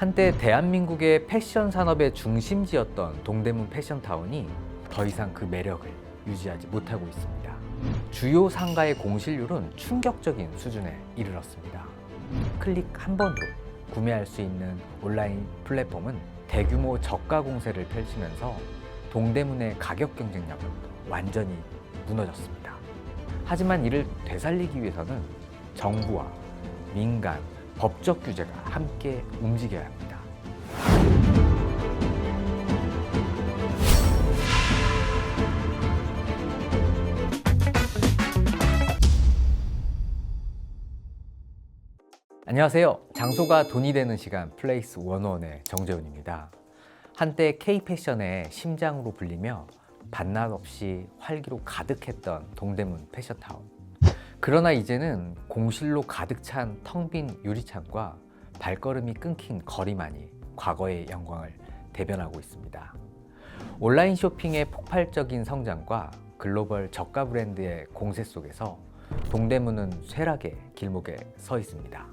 한때 대한민국의 패션 산업의 중심지였던 동대문 패션타운이 더 이상 그 매력을 유지하지 못하고 있습니다. 주요 상가의 공실률은 충격적인 수준에 이르렀습니다. 클릭 한 번으로 구매할 수 있는 온라인 플랫폼은 대규모 저가 공세를 펼치면서 동대문의 가격 경쟁력은 완전히 무너졌습니다. 하지만 이를 되살리기 위해서는 정부와 민간, 법적 규제가 함께 움직여야 합니다. 안녕하세요. 장소가 돈이 되는 시간 플레이스 원원의 정재훈입니다. 한때 K-패션의 심장으로 불리며 반납 없이 활기로 가득했던 동대문 패션타운. 그러나 이제는 공실로 가득 찬 텅 빈 유리창과 발걸음이 끊긴 거리만이 과거의 영광을 대변하고 있습니다. 온라인 쇼핑의 폭발적인 성장과 글로벌 저가 브랜드의 공세 속에서 동대문은 쇠락의 길목에 서 있습니다.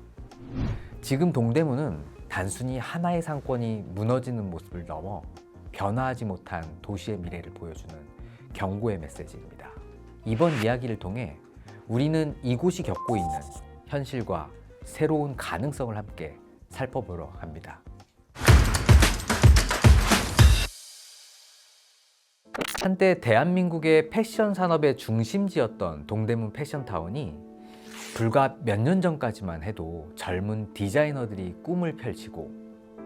지금 동대문은 단순히 하나의 상권이 무너지는 모습을 넘어 변화하지 못한 도시의 미래를 보여주는 경고의 메시지입니다. 이번 이야기를 통해 우리는 이곳이 겪고 있는 현실과 새로운 가능성을 함께 살펴보려 합니다. 한때 대한민국의 패션 산업의 중심지였던 동대문 패션타운이 불과 몇 년 전까지만 해도 젊은 디자이너들이 꿈을 펼치고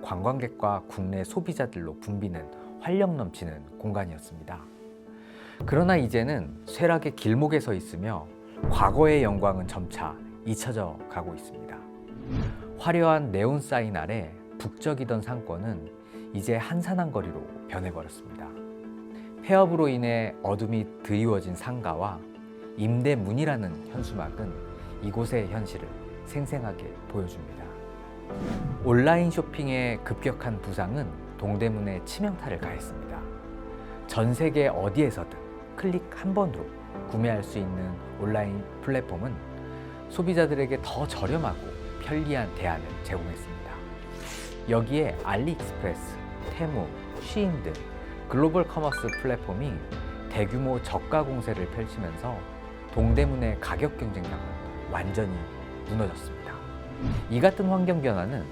관광객과 국내 소비자들로 붐비는 활력 넘치는 공간이었습니다. 그러나 이제는 쇠락의 길목에 서 있으며 과거의 영광은 점차 잊혀져 가고 있습니다. 화려한 네온 사인 아래 북적이던 상권은 이제 한산한 거리로 변해버렸습니다. 폐업으로 인해 어둠이 드리워진 상가와 임대문이라는 현수막은 이곳의 현실을 생생하게 보여줍니다. 온라인 쇼핑의 급격한 부상은 동대문에 치명타를 가했습니다. 전 세계 어디에서든 클릭 한 번으로 구매할 수 있는 온라인 플랫폼은 소비자들에게 더 저렴하고 편리한 대안을 제공했습니다. 여기에 알리익스프레스, 테무, 쉬인 등 글로벌 커머스 플랫폼이 대규모 저가 공세를 펼치면서 동대문의 가격 경쟁력은 완전히 무너졌습니다. 이 같은 환경 변화는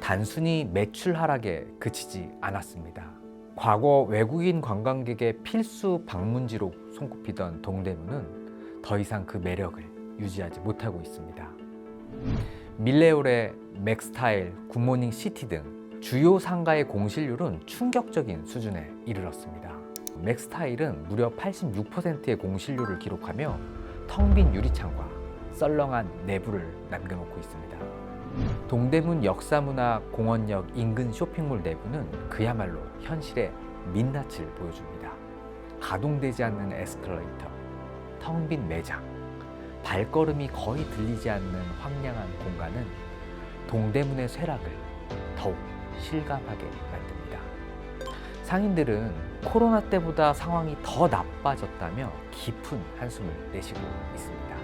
단순히 매출 하락에 그치지 않았습니다. 과거 외국인 관광객의 필수 방문지로 손꼽히던 동대문은 더 이상 그 매력을 유지하지 못하고 있습니다. 밀레올의 맥스타일, 굿모닝 시티 등 주요 상가의 공실률은 충격적인 수준에 이르렀습니다. 맥스타일은 무려 86%의 공실률을 기록하며 텅 빈 유리창과 썰렁한 내부를 남겨놓고 있습니다. 동대문 역사문화 공원역 인근 쇼핑몰 내부는 그야말로 현실의 민낯을 보여줍니다. 가동되지 않는 에스컬레이터, 텅 빈 매장, 발걸음이 거의 들리지 않는 황량한 공간은 동대문의 쇠락을 더욱 실감하게 만듭니다. 상인들은 코로나 때보다 상황이 더 나빠졌다며 깊은 한숨을 내쉬고 있습니다.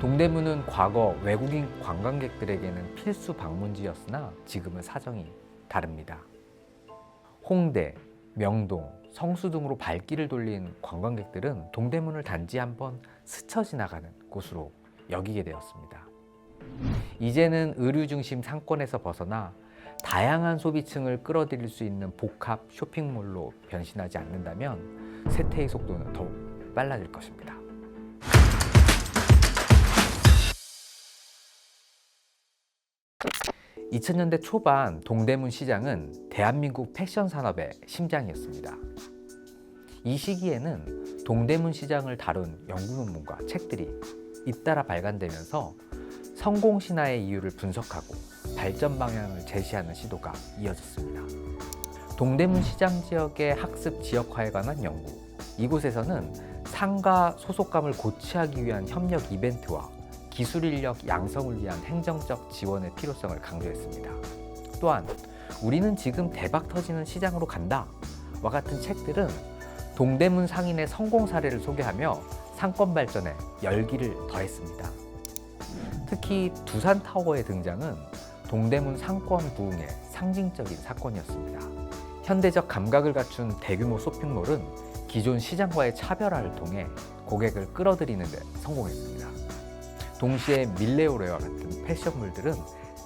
동대문은 과거 외국인 관광객들에게는 필수 방문지였으나 지금은 사정이 다릅니다. 홍대, 명동, 성수 등으로 발길을 돌린 관광객들은 동대문을 단지 한번 스쳐 지나가는 곳으로 여기게 되었습니다. 이제는 의류 중심 상권에서 벗어나 다양한 소비층을 끌어들일 수 있는 복합 쇼핑몰로 변신하지 않는다면 쇠퇴의 속도는 더욱 빨라질 것입니다. 2000년대 초반 동대문 시장은 대한민국 패션 산업의 심장이었습니다. 이 시기에는 동대문 시장을 다룬 연구 논문과 책들이 잇따라 발간되면서 성공 신화의 이유를 분석하고 발전 방향을 제시하는 시도가 이어졌습니다. 동대문 시장 지역의 학습 지역화에 관한 연구. 이곳에서는 상가 소속감을 고취하기 위한 협력 이벤트와 기술 인력 양성을 위한 행정적 지원의 필요성을 강조했습니다. 또한 우리는 지금 대박 터지는 시장으로 간다. 와 같은 책들은 동대문 상인의 성공 사례를 소개하며 상권 발전에 열기를 더했습니다. 특히 두산 타워의 등장은 동대문 상권 부흥의 상징적인 사건이었습니다. 현대적 감각을 갖춘 대규모 쇼핑몰은 기존 시장과의 차별화를 통해 고객을 끌어들이는 데 성공했습니다. 동시에 밀레오레와 같은 패션물들은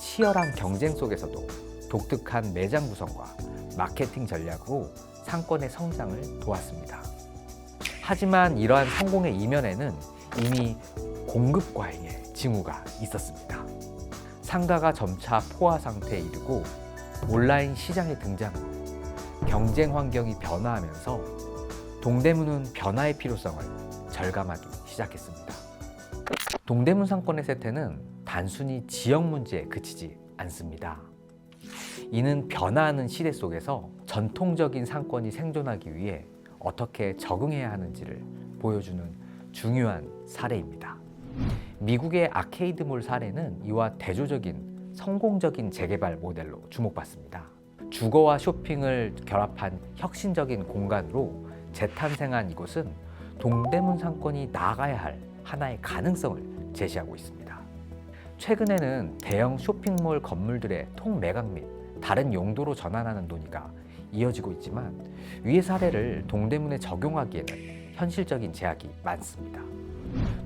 치열한 경쟁 속에서도 독특한 매장 구성과 마케팅 전략으로 상권의 성장을 도왔습니다. 하지만 이러한 성공의 이면에는 이미 공급 과잉의 징후가 있었습니다. 상가가 점차 포화 상태에 이르고 온라인 시장의 등장으로 경쟁 환경이 변화하면서 동대문은 변화의 필요성을 절감하기 시작했습니다. 동대문 상권의 세태는 단순히 지역 문제에 그치지 않습니다. 이는 변화하는 시대 속에서 전통적인 상권이 생존하기 위해 어떻게 적응해야 하는지를 보여주는 중요한 사례입니다. 미국의 아케이드몰 사례는 이와 대조적인 성공적인 재개발 모델로 주목받습니다. 주거와 쇼핑을 결합한 혁신적인 공간으로 재탄생한 이곳은 동대문 상권이 나아가야 할 하나의 가능성을 제시하고 있습니다. 최근에는 대형 쇼핑몰 건물들의 통 매각 및 다른 용도로 전환하는 논의가 이어지고 있지만 위의 사례를 동대문에 적용하기에는 현실적인 제약이 많습니다.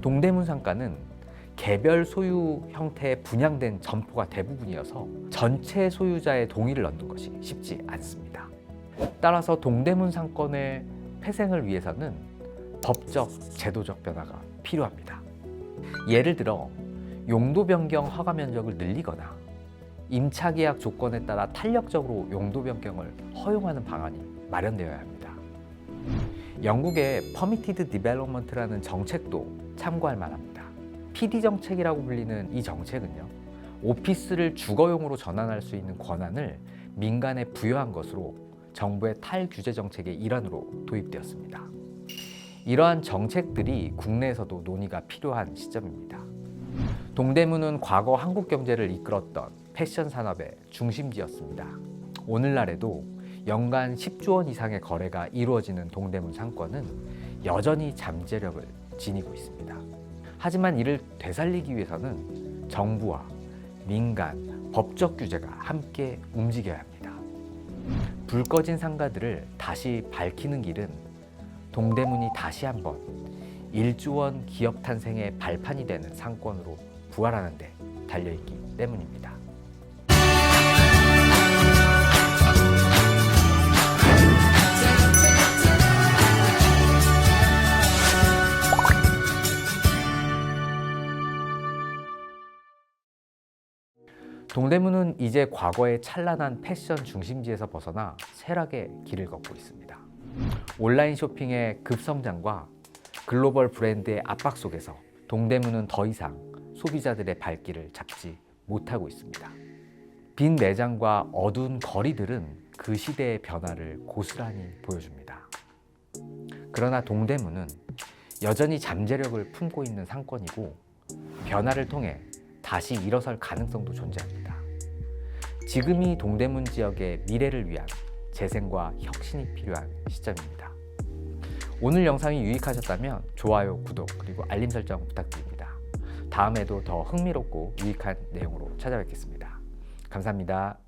동대문 상가는 개별 소유 형태의 분양된 점포가 대부분이어서 전체 소유자의 동의를 얻는 것이 쉽지 않습니다. 따라서 동대문 상권의 폐생을 위해서는 법적, 제도적 변화가 필요합니다. 예를 들어 용도 변경 허가 면적을 늘리거나 임차 계약 조건에 따라 탄력적으로 용도 변경을 허용하는 방안이 마련되어야 합니다. 영국의 Permitted Development라는 정책도 참고할 만합니다. PD 정책이라고 불리는 이 정책은요, 오피스를 주거용으로 전환할 수 있는 권한을 민간에 부여한 것으로 정부의 탈규제 정책의 일환으로 도입되었습니다. 이러한 정책들이 국내에서도 논의가 필요한 시점입니다. 동대문은 과거 한국 경제를 이끌었던 패션 산업의 중심지였습니다. 오늘날에도 연간 10조 원 이상의 거래가 이루어지는 동대문 상권은 여전히 잠재력을 지니고 있습니다. 하지만 이를 되살리기 위해서는 정부와 민간, 법적 규제가 함께 움직여야 합니다. 불 꺼진 상가들을 다시 밝히는 길은 동대문이 다시 한번 1조 원 기업 탄생의 발판이 되는 상권으로 부활하는 데 달려있기 때문입니다. 동대문은 이제 과거의 찬란한 패션 중심지에서 벗어나 쇠락의 길을 걷고 있습니다. 온라인 쇼핑의 급성장과 글로벌 브랜드의 압박 속에서 동대문은 더 이상 소비자들의 발길을 잡지 못하고 있습니다. 빈 매장과 어두운 거리들은 그 시대의 변화를 고스란히 보여줍니다. 그러나 동대문은 여전히 잠재력을 품고 있는 상권이고 변화를 통해 다시 일어설 가능성도 존재합니다. 지금이 동대문 지역의 미래를 위한 재생과 혁신이 필요한 시점입니다. 오늘 영상이 유익하셨다면 좋아요, 구독, 그리고 알림 설정 부탁드립니다. 다음에도 더 흥미롭고 유익한 내용으로 찾아뵙겠습니다. 감사합니다.